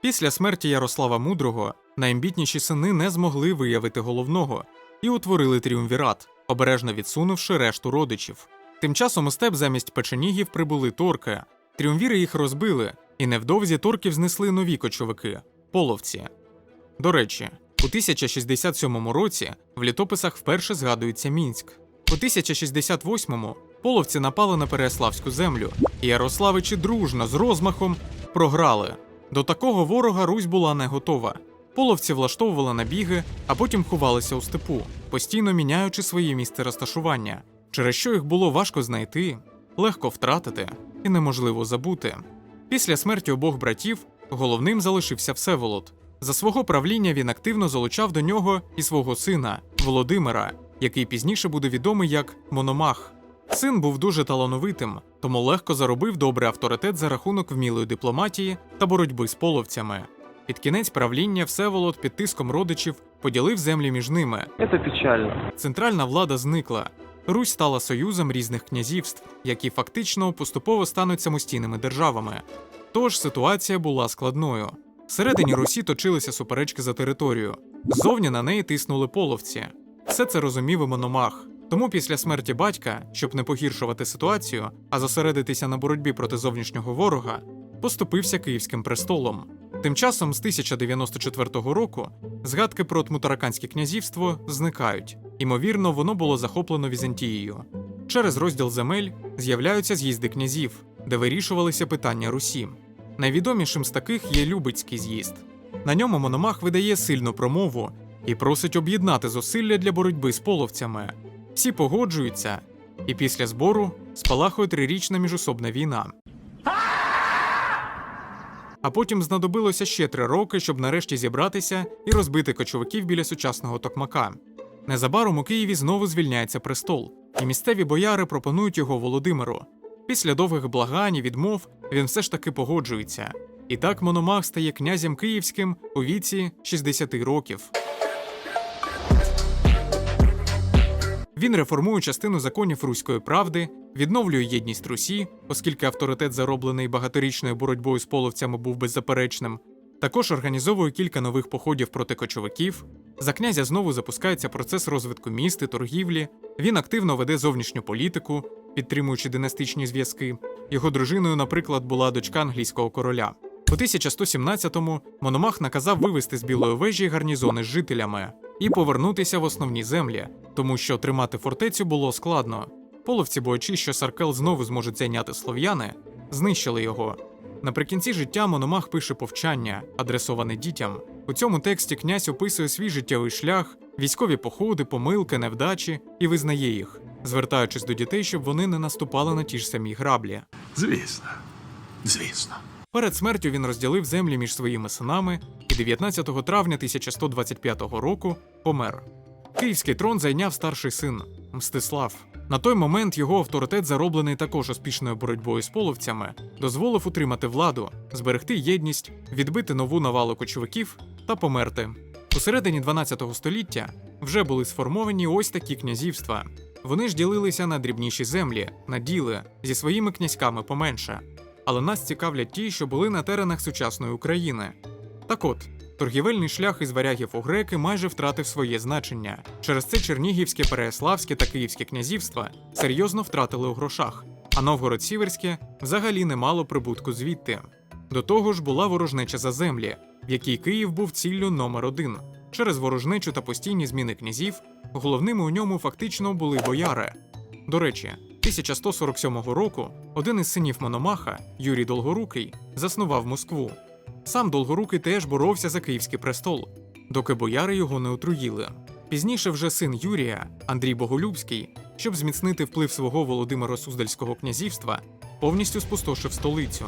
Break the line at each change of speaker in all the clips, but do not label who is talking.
Після смерті Ярослава Мудрого найамбітніші сини не змогли виявити головного і утворили тріумвірат, обережно відсунувши решту родичів. Тим часом у степ замість печенігів прибули торки. Тріумвіри їх розбили, і невдовзі торків знесли нові кочовики половці. До речі, у 1067 році в літописах вперше згадується Мінськ. У 1068-му половці напали на Переяславську землю, і Ярославичі дружно з розмахом програли. До такого ворога Русь була не готова. Половці влаштовували набіги, а потім ховалися у степу, постійно міняючи своє місце розташування, через що їх було важко знайти, легко втратити і неможливо забути. Після смерті обох братів головним залишився Всеволод. За свого правління він активно залучав до нього і свого сина Володимира, який пізніше буде відомий як Мономах. Син був дуже талановитим, тому легко заробив добрий авторитет за рахунок вмілої дипломатії та боротьби з половцями. Під кінець правління Всеволод під тиском родичів поділив землі між ними.
Это печально.
Центральна влада зникла. Русь стала союзом різних князівств, які фактично поступово стануть самостійними державами. Тож ситуація була складною. Всередині Русі точилися суперечки за територію. Ззовні на неї тиснули половці. Все це розумів і Мономах. Тому після смерті батька, щоб не погіршувати ситуацію, а зосередитися на боротьбі проти зовнішнього ворога, поступився Київським престолом. Тим часом з 1094 року згадки про Тмутараканське князівство зникають. Імовірно, воно було захоплено Візантією. Через розділ земель з'являються з'їзди князів, де вирішувалися питання Русі. Найвідомішим з таких є Любицький з'їзд. На ньому Мономах видає сильну промову і просить об'єднати зусилля для боротьби з половцями. Всі погоджуються, і після збору спалахує трирічна міжособна війна. А потім знадобилося ще три роки, щоб нарешті зібратися і розбити кочовиків біля сучасного токмака. Незабаром у Києві знову звільняється престол, і місцеві бояри пропонують його Володимиру. Після довгих благань і відмов він все ж таки погоджується. І так Мономах стає князем київським у віці 60 років. Він реформує частину законів руської правди, відновлює єдність Русі, оскільки авторитет, зароблений багаторічною боротьбою з половцями, був беззаперечним. Також організовує кілька нових походів проти кочовиків. За князя знову запускається процес розвитку міст і торгівлі. Він активно веде зовнішню політику, підтримуючи династичні зв'язки. Його дружиною, наприклад, була дочка англійського короля. У 1117-му Мономах наказав вивести з Білої вежі гарнізони з жителями і повернутися в основні землі, тому що тримати фортецю було складно. Половці, боячи, що Саркел знову зможуть зайняти слов'яни, знищили його. Наприкінці життя Мономах пише повчання, адресоване дітям. У цьому тексті князь описує свій життєвий шлях, військові походи, помилки, невдачі і визнає їх, звертаючись до дітей, щоб вони не наступали на ті ж самі граблі.
Звісно, звісно.
Перед смертю він розділив землі між своїми синами і 19 травня 1125 року помер. Київський трон зайняв старший син Мстислав. На той момент його авторитет, зароблений також успішною боротьбою з половцями, дозволив утримати владу, зберегти єдність, відбити нову навалу кочовиків та померти. У середині 12 століття вже були сформовані ось такі князівства. Вони ж ділилися на дрібніші землі, на діли зі своїми князьками поменше. Але нас цікавлять ті, що були на теренах сучасної України. Так от, торгівельний шлях із варягів у греки майже втратив своє значення. Через це Чернігівське, Переяславське та Київське князівства серйозно втратили у грошах, а Новгород-Сіверське взагалі не мало прибутку звідти. До того ж була ворожнеча за землі, в якій Київ був ціллю номер один. Через ворожнечу та постійні зміни князів головними у ньому фактично були бояри. До речі, 1147 року один із синів Мономаха, Юрій Долгорукий, заснував Москву. Сам Долгорукий теж боровся за київський престол, доки бояри його не отруїли. Пізніше вже син Юрія, Андрій Боголюбський, щоб зміцнити вплив свого Володимира Суздальського князівства, повністю спустошив столицю.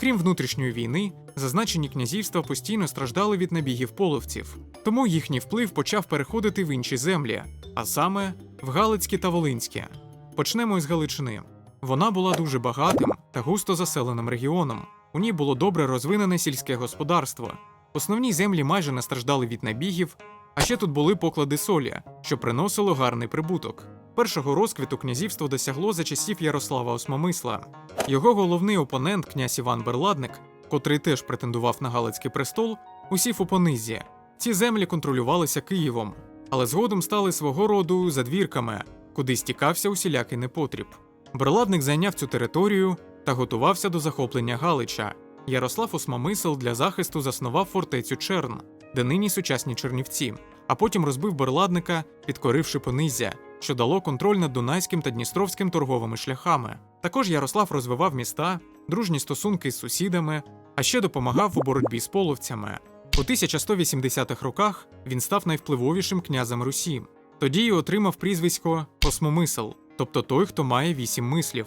Крім внутрішньої війни, зазначені князівства постійно страждали від набігів половців, тому їхній вплив почав переходити в інші землі, а саме в Галицькі та Волинське. Почнемо із Галичини. Вона була дуже багатим та густо заселеним регіоном. У ній було добре розвинене сільське господарство. Основні землі майже не страждали від набігів, а ще тут були поклади солі, що приносило гарний прибуток. Першого розквіту князівство досягло за часів Ярослава Осмомисла. Його головний опонент, князь Іван Берладник, котрий теж претендував на Галицький престол, усів у понизі. Ці землі контролювалися Києвом, але згодом стали свого роду задвірками, куди стікався усілякий непотріб. Берладник зайняв цю територію та готувався до захоплення Галича. Ярослав Осмомисел для захисту заснував фортецю Черн, де нині сучасні Чернівці, а потім розбив Берладника, підкоривши понизя, що дало контроль над Дунайським та Дністровським торговими шляхами. Також Ярослав розвивав міста, дружні стосунки з сусідами, а ще допомагав у боротьбі з половцями. У 1180-х роках він став найвпливовішим князем Русі. Тоді й отримав прізвисько Осмомисел, тобто той, хто має вісім мислів.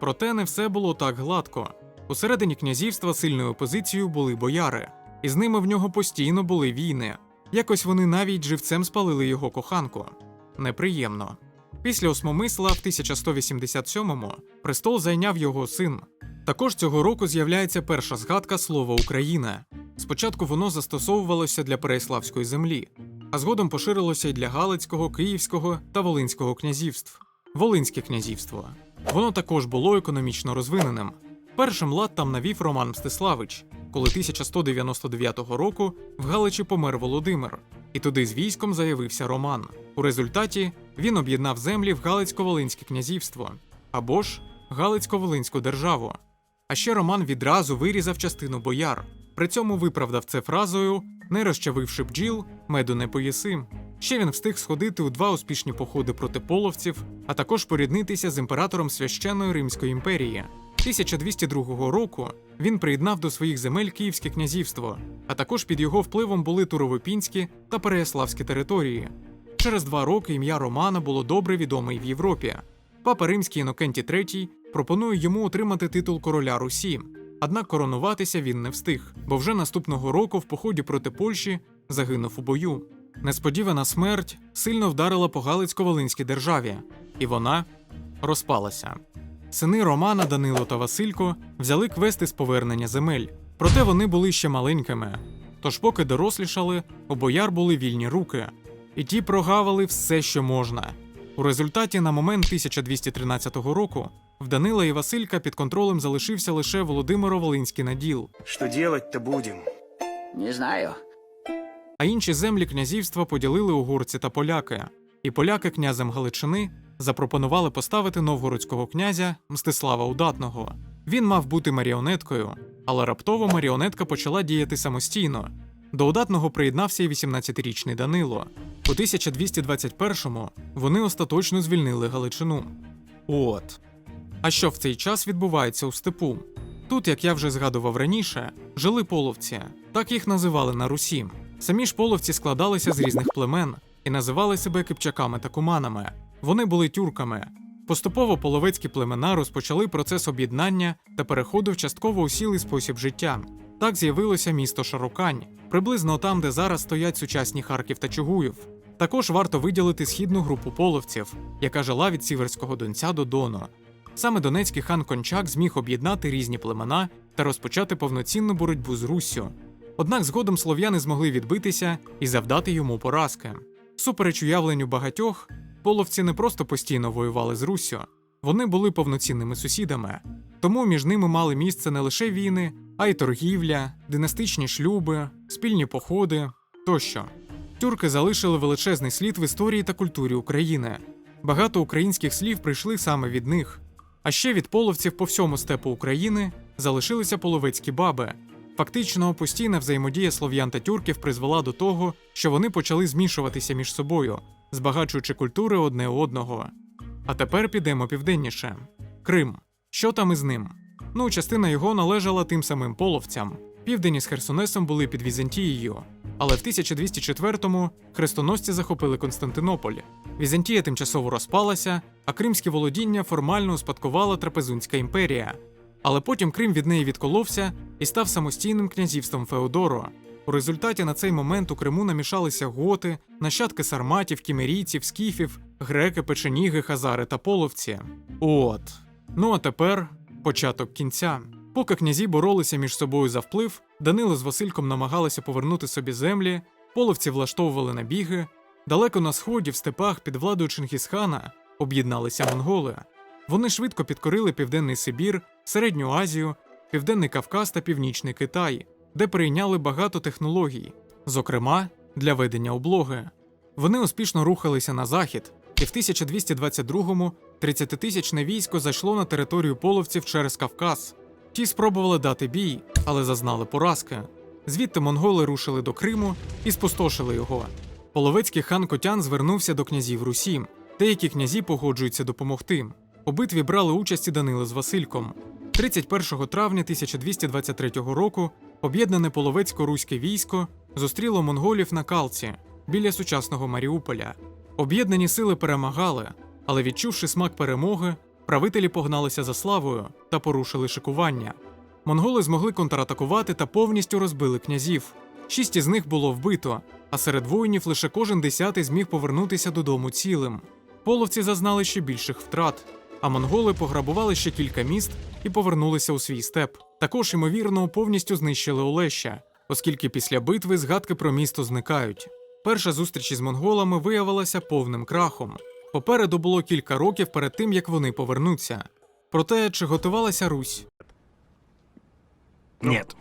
Проте не все було так гладко. Усередині князівства сильною позицією були бояри, і з ними в нього постійно були війни. Якось вони навіть живцем спалили його коханку. Неприємно. Після Осмомисла в 1187-му престол зайняв його син. Також цього року з'являється перша згадка слова Україна. Спочатку воно застосовувалося для Переяславської землі, а згодом поширилося й для Галицького, Київського та Волинського князівств. Волинське князівство. Воно також було економічно розвиненим. Першим лад там навів Роман Мстиславич, коли 1199 року в Галичі помер Володимир, і туди з військом заявився Роман. У результаті він об'єднав землі в Галицько-Волинське князівство або ж Галицько-Волинську державу. А ще Роман відразу вирізав частину бояр. При цьому виправдав це фразою не розчавивши бджіл, меду не поїси. Ще він встиг сходити у два успішні походи проти половців, а також поріднитися з імператором священної Римської імперії. 1202 року він приєднав до своїх земель Київське князівство, а також під його впливом були Туровопінські та Переяславські території. Через два роки ім'я Романа було добре відоме в Європі. Папа Римський Інокентій III пропонує йому отримати титул короля Русі. Однак коронуватися він не встиг, бо вже наступного року в поході проти Польщі загинув у бою. Несподівана смерть сильно вдарила по Галицько-Волинській державі, і вона розпалася. Сини Романа, Данило та Василько взяли квести з повернення земель, проте вони були ще маленькими. Тож, поки дорослішали, у бояр були вільні руки, і ті прогавили все, що можна. У результаті, на момент 1213 року, в Данила і Василька під контролем залишився лише Володимиро-Волинський наділ,
Что делать-то будем?
Не знаю.
А інші землі князівства поділили угорці та поляки, і поляки князем Галичини запропонували поставити новгородського князя Мстислава Удатного. Він мав бути маріонеткою, але раптово маріонетка почала діяти самостійно. До удатного приєднався і 18-річний Данило. У 1221-му вони остаточно звільнили Галичину. От. А що в цей час відбувається у степу? Тут, як я вже згадував раніше, жили половці, так їх називали на Русі. Самі ж половці складалися з різних племен і називали себе кипчаками та куманами. Вони були тюрками. Поступово половецькі племена розпочали процес об'єднання та переходу в частково усілий спосіб життя. Так з'явилося місто Шарукань, приблизно там, де зараз стоять сучасні Харків та Чугуїв. Також варто виділити східну групу половців, яка жила від Сіверського Донця до Дону. Саме донецький хан Кончак зміг об'єднати різні племена та розпочати повноцінну боротьбу з Руссю. Однак згодом слов'яни змогли відбитися і завдати йому поразки. Супереч уявленню багатьох, половці не просто постійно воювали з Руссю, вони були повноцінними сусідами. Тому між ними мали місце не лише війни, а й торгівля, династичні шлюби, спільні походи тощо. Тюрки залишили величезний слід в історії та культурі України. Багато українських слів прийшли саме від них. А ще від половців по всьому степу України залишилися половецькі баби. Фактично, постійна взаємодія слов'ян та тюрків призвела до того, що вони почали змішуватися між собою, збагачуючи культури одне одного. А тепер підемо південніше. Крим. Що там із ним? Ну, частина його належала тим самим половцям. Південь із Херсонесом були під Візантією, але в 1204-му хрестоносці захопили Константинополь. Візантія тимчасово розпалася, а кримські володіння формально успадкувала Трапезунська імперія. Але потім Крим від неї відколовся і став самостійним князівством Феодору. У результаті на цей момент у Криму намішалися готи, нащадки сарматів, кімерійців, скіфів, греки, печеніги, хазари та половці. От. Ну а тепер початок кінця. Поки князі боролися між собою за вплив, Данило з Васильком намагалися повернути собі землі, половці влаштовували набіги. Далеко на сході, в степах під владою Чингісхана об'єдналися монголи. Вони швидко підкорили Південний Сибір, Середню Азію Південний Кавказ та Північний Китай, де перейняли багато технологій, зокрема для ведення облоги. Вони успішно рухалися на захід, і в 1222-му 30-тисячне військо зайшло на територію половців через Кавказ. Ті спробували дати бій, але зазнали поразки. Звідти монголи рушили до Криму і спустошили його. Половецький хан Котян звернувся до князів Русі. Деякі князі погоджуються допомогти. У битві брали участь і Данило з Васильком. 31 травня 1223 року об'єднане половецько-руське військо зустріло монголів на Калці біля сучасного Маріуполя. Об'єднані сили перемагали, але відчувши смак перемоги, правителі погналися за славою та порушили шикування. Монголи змогли контратакувати та повністю розбили князів. Шість із них було вбито, а серед воїнів лише кожен десятий зміг повернутися додому цілим. Половці зазнали ще більших втрат, а монголи пограбували ще кілька міст і повернулися у свій степ. Також, ймовірно, повністю знищили Олеща, оскільки після битви згадки про місто зникають. Перша зустріч із монголами виявилася повним крахом. Попереду було кілька років перед тим, як вони повернуться. Проте, чи готувалася Русь?
Нет.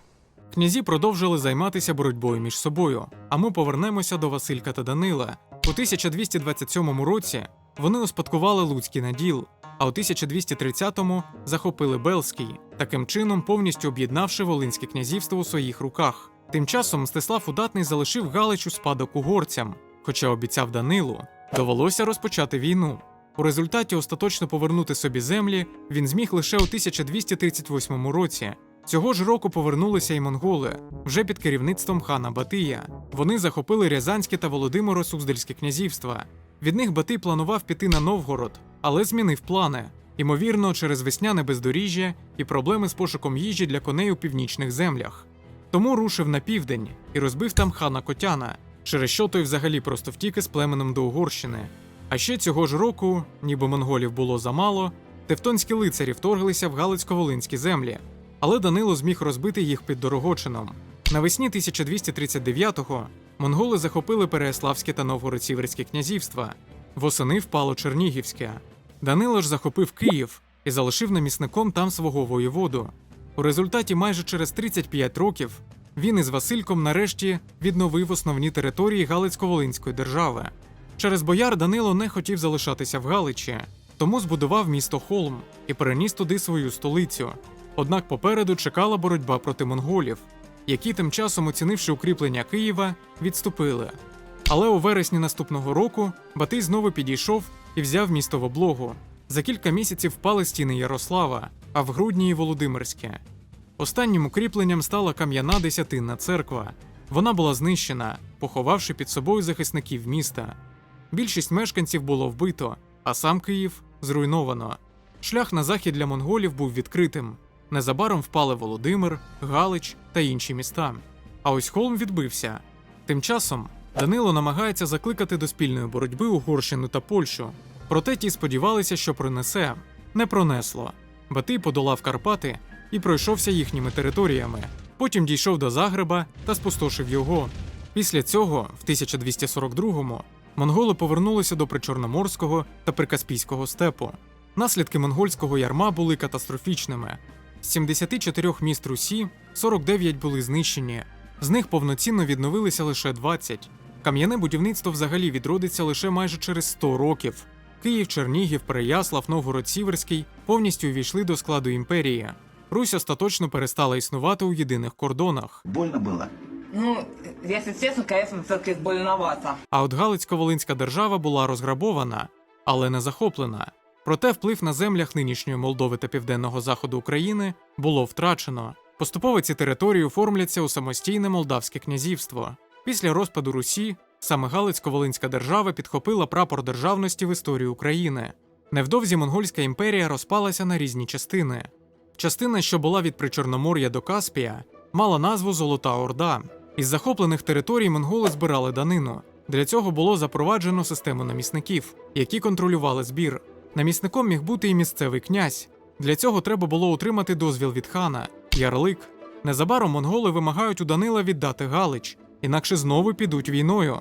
Князі продовжили займатися боротьбою між собою, а ми повернемося до Василька та Данила. У 1227 році вони успадкували Луцький наділ, а у 1230-му захопили Белський, таким чином повністю об'єднавши Волинське князівство у своїх руках. Тим часом Мстислав Удатний залишив Галич у спадок угорцям, хоча обіцяв Данилу, довелося розпочати війну. У результаті остаточно повернути собі землі він зміг лише у 1238 році. Цього ж року повернулися й монголи, вже під керівництвом хана Батия. Вони захопили Рязанське та Володимиро Суздальське князівства. Від них Батий планував піти на Новгород, але змінив плани. Ймовірно, через весняне бездоріжжя і проблеми з пошуком їжі для коней у північних землях. Тому рушив на південь і розбив там хана Котяна, через що той взагалі просто втік із племенем до Угорщини. А ще цього ж року, ніби монголів було замало, тевтонські лицарі вторглися в Галицько-Волинські землі, але Данило зміг розбити їх під Дорогочином. Навесні 1239-го монголи захопили Переяславське та Новгород-Сіверське князівства. Восени впало Чернігівське. Данило ж захопив Київ і залишив намісником там свого воєводу. У результаті майже через 35 років він із Васильком нарешті відновив основні території Галицько-Волинської держави. Через бояр Данило не хотів залишатися в Галичі, тому збудував місто Холм і переніс туди свою столицю. Однак попереду чекала боротьба проти монголів, які тим часом, оцінивши укріплення Києва, відступили. Але у вересні наступного року Батий знову підійшов і взяв місто в облогу. За кілька місяців впали стіни Ярослава, а в грудні і Володимирське. Останнім укріпленням стала кам'яна десятинна церква. Вона була знищена, поховавши під собою захисників міста. Більшість мешканців було вбито, а сам Київ зруйновано. Шлях на захід для монголів був відкритим. Незабаром впали Володимир, Галич та інші міста. А ось Холм відбився. Тим часом Данило намагається закликати до спільної боротьби Угорщину та Польщу. Проте ті сподівалися, що пронесе. Не пронесло. Батий подолав Карпати і пройшовся їхніми територіями. Потім дійшов до Загреба та спустошив його. Після цього, в 1242-му, монголи повернулися до Причорноморського та Прикаспійського степу. Наслідки монгольського ярма були катастрофічними. З 74 міст Русі 49 були знищені, з них повноцінно відновилися лише 20. Кам'яне будівництво взагалі відродиться лише майже через 100 років. Київ, Чернігів, Переяслав, Новгород Сіверський повністю увійшли до складу імперії. Русь остаточно перестала існувати у єдиних кордонах.
Больно было?
Ну, если честно, конечно, все-таки больновато.
А от Галицько-Волинська держава була розграбована, але не захоплена. Проте вплив на землях нинішньої Молдови та південного заходу України було втрачено. Поступово ці території оформляться у самостійне Молдавське князівство. Після розпаду Русі саме Галицько-Волинська держава підхопила прапор державності в історії України. Невдовзі Монгольська імперія розпалася на різні частини. Частина, що була від Причорномор'я до Каспія, мала назву Золота Орда. Із захоплених територій монголи збирали данину. Для цього було запроваджено систему намісників, які контролювали збір. Намісником міг бути і місцевий князь. Для цього треба було отримати дозвіл від хана, ярлик. Незабаром монголи вимагають у Данила віддати Галич, інакше знову підуть війною.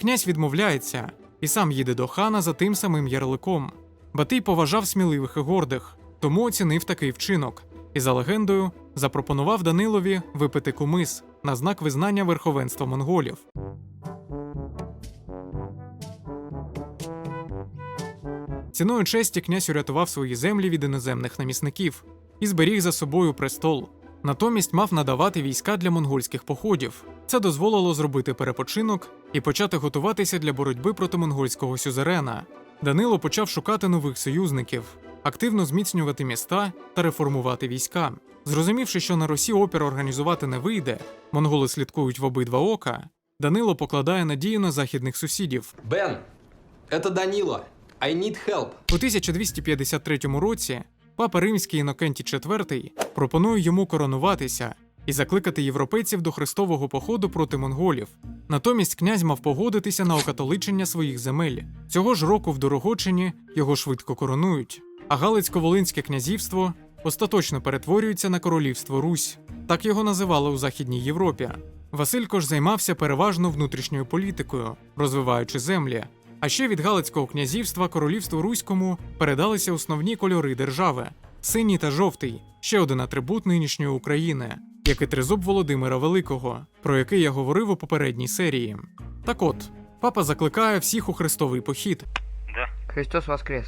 Князь відмовляється і сам їде до хана за тим самим ярликом. Батий поважав сміливих і гордих, тому оцінив такий вчинок. І за легендою, запропонував Данилові випити кумис на знак визнання верховенства монголів. Ціною честі князь урятував свої землі від іноземних намісників і зберіг за собою престол. Натомість мав надавати війська для монгольських походів. Це дозволило зробити перепочинок і почати готуватися для боротьби проти монгольського сюзерена. Данило почав шукати нових союзників, активно зміцнювати міста та реформувати війська. Зрозумівши, що на Русі опір організувати не вийде, монголи слідкують в обидва ока. Данило покладає надію на західних сусідів.
Бен, это Данила. I need help.
У 1253 році папа римський Інокентій IV пропонує йому коронуватися і закликати європейців до хрестового походу проти монголів. Натомість князь мав погодитися на окатоличення своїх земель. Цього ж року в Дорогочині його швидко коронують, а Галицько-Волинське князівство остаточно перетворюється на королівство Русь. Так його називали у Західній Європі. Василько ж займався переважно внутрішньою політикою, розвиваючи землі. А ще від Галицького князівства королівству Руському передалися основні кольори держави: синій та жовтий, ще один атрибут нинішньої України, як і тризуб Володимира Великого, про який я говорив у попередній серії. Так от, папа закликає всіх у хрестовий похід,
Христос воскрес.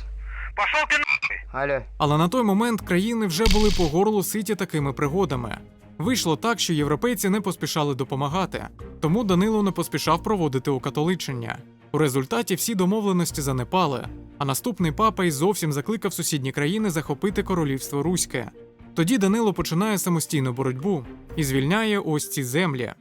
Пошел ты нахуй! Алло.
але на той момент країни вже були по горлу ситі такими пригодами. Вийшло так, що європейці не поспішали допомагати, тому Данило не поспішав проводити окатоличення. У результаті всі домовленості занепали, а наступний папа й зовсім закликав сусідні країни захопити королівство Руське. Тоді Данило починає самостійну боротьбу і звільняє ось ці землі.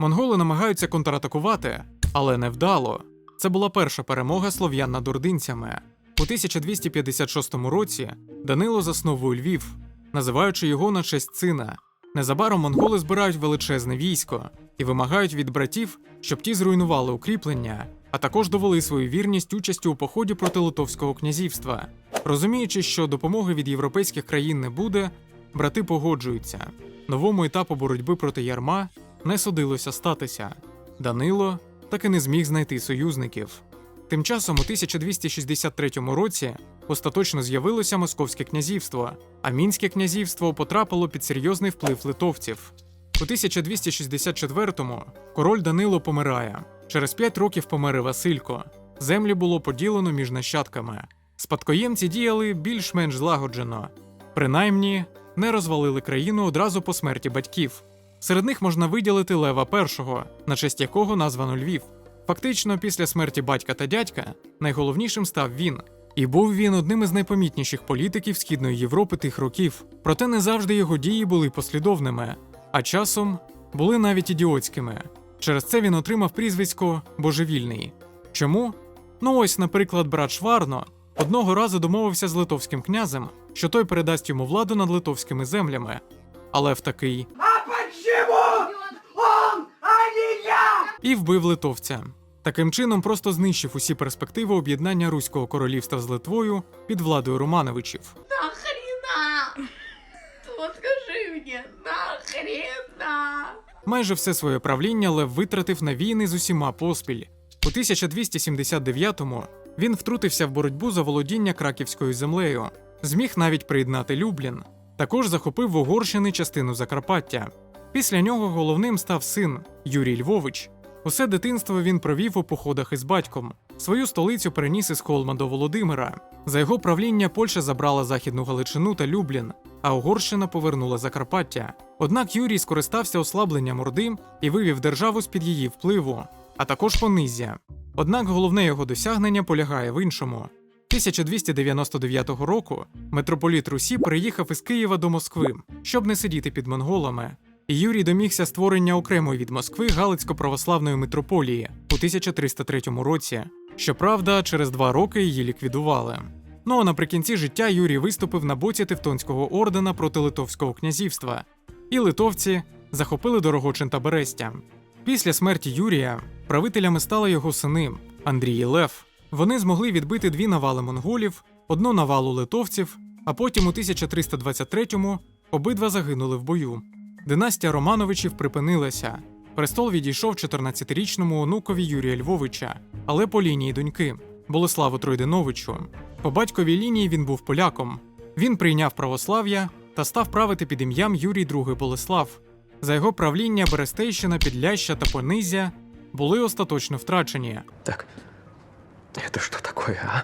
Монголи намагаються контратакувати, але невдало. Це була перша перемога слов'ян над ординцями. У 1256 році Данило засновує Львів, називаючи його на честь сина. Незабаром монголи збирають величезне військо і вимагають від братів, щоб ті зруйнували укріплення, а також довели свою вірність участю у поході проти Литовського князівства. Розуміючи, що допомоги від європейських країн не буде, брати погоджуються. Новому етапу боротьби проти ярма не судилося статися. Данило так і не зміг знайти союзників. Тим часом у 1263 році остаточно з'явилося Московське князівство, а Мінське князівство потрапило під серйозний вплив литовців. У 1264-му король Данило помирає. Через п'ять років помер Василько. Землі було поділено між нащадками. Спадкоємці діяли більш-менш злагоджено, принаймні не розвалили країну одразу по смерті батьків. Серед них можна виділити Лева І, на честь якого названо Львів. Фактично, після смерті батька та дядька найголовнішим став він. І був він одним із найпомітніших політиків Східної Європи тих років. Проте не завжди його дії були послідовними, а часом були навіть ідіотськими. Через це він отримав прізвисько Божевільний. Чому? Ну ось, наприклад, брат Шварно одного разу домовився з литовським князем, що той передасть йому владу над литовськими землями. Але в такий і вбив литовця. Таким чином просто знищив усі перспективи об'єднання Руського королівства з Литвою під владою Романовичів.
Нахрена? Вот скажи мне, нахрена?
Майже все своє правління Лев витратив на війни з усіма поспіль. У 1279-му він втрутився в боротьбу за володіння краківською землею, зміг навіть приєднати Люблін. Також захопив в Угорщини частину Закарпаття. Після нього головним став син Юрій Львович. Усе дитинство він провів у походах із батьком. Свою столицю переніс із Холма до Володимира. За його правління Польща забрала Західну Галичину та Люблін, а Угорщина повернула Закарпаття. Однак Юрій скористався ослабленням Орди і вивів державу з-під її впливу, а також понизя. Однак головне його досягнення полягає в іншому. 1299 року митрополіт Русі переїхав із Києва до Москви, щоб не сидіти під монголами. І Юрій домігся створення окремої від Москви Галицько-православної митрополії у 1303 році. Щоправда, через два роки її ліквідували. Ну а наприкінці життя Юрій виступив на боці Тевтонського ордена проти Литовського князівства, і литовці захопили Дорогочин та Берестя. Після смерті Юрія правителями стали його сини Андрій і Лев. Вони змогли відбити дві навали монголів, одну навалу литовців, а потім у 1323-му обидва загинули в бою. Династія Романовичів припинилася. Престол відійшов 14-річному онукові Юрія Львовича, але по лінії доньки Болеславу Тройдиновичу. По батьковій лінії він був поляком. Він прийняв православ'я та став правити під ім'ям Юрій II Болеслав. За його правління Берестейщина, Підляща та Понизя були остаточно втрачені.
Так, это что такое, а?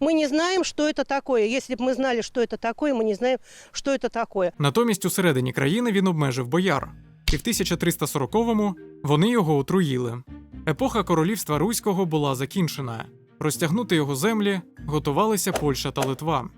Мы не знаем, что это такое. Если бы мы знали, что это такое, мы не знаем, что это такое.
Натомість у середині країни він обмежив бояр, і в 1340-му вони його отруїли. Епоха королівства Руського була закінчена. Розтягнути його землі готувалися Польща та Литва.